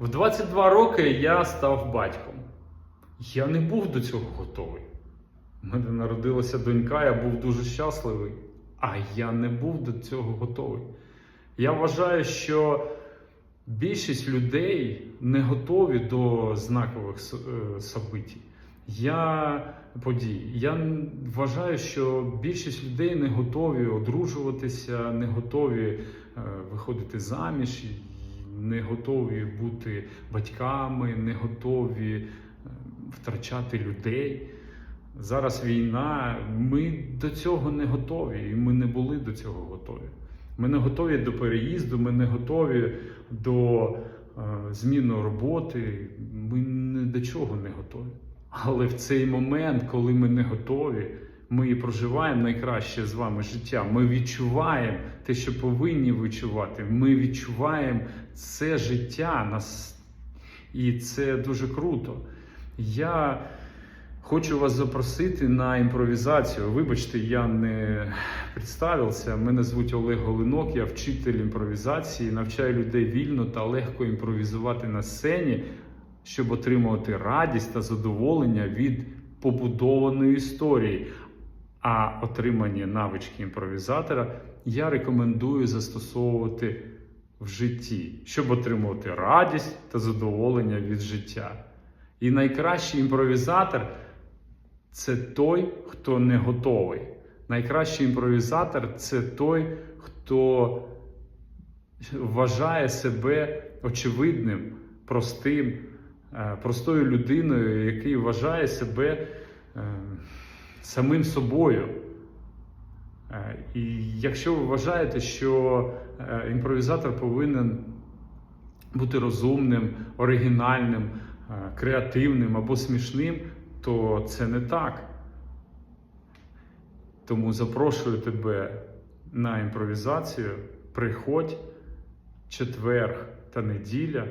В 22 роки я став батьком. Я не був до цього готовий. У мене народилася донька, я був дуже щасливий, а я не був до цього готовий. Я вважаю, що більшість людей не готові до знакових е, событій. Я подій. Я вважаю, що більшість людей не готові одружуватися, не готові е, виходити заміж, не готові бути батьками, не готові е, втрачати людей. Зараз війна, ми до цього не готові, і ми не були до цього готові. Ми не готові до переїзду, ми не готові до е, зміни роботи. Ми не до чого не готові. Але в цей момент, коли ми не готові, ми проживаємо найкраще з вами життя. Ми відчуваємо те, що повинні відчувати. Ми відчуваємо це життя нас, і це дуже круто. Я хочу вас запросити на імпровізацію. Вибачте, я не представився. Мене звуть Олег Голинок, я вчитель імпровізації, навчаю людей вільно та легко імпровізувати на сцені, щоб отримувати радість та задоволення від побудованої історії. А отримані навички імпровізатора я рекомендую застосовувати в житті, щоб отримувати радість та задоволення від життя. І найкращий імпровізатор це той, хто не готовий. Найкращий імпровізатор це той, хто вважає себе очевидним, простим, е, простою людиною, який вважає себе е, самим собою. Е, І якщо ви вважаєте, що е, імпровізатор повинен бути розумним, оригінальним, е, креативним або смішним, то це не так. Тому запрошую тебе на імпровізацію. Приходь четверг та неділя.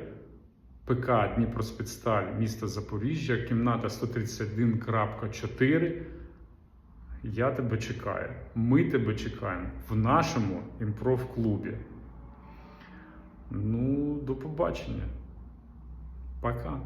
ПК Дніпроспецсталь, місто Запоріжжя, кімната 131.4. Я тебе чекаю. Ми тебе чекаємо в нашому імпров-клубі. Ну, до побачення. Пока.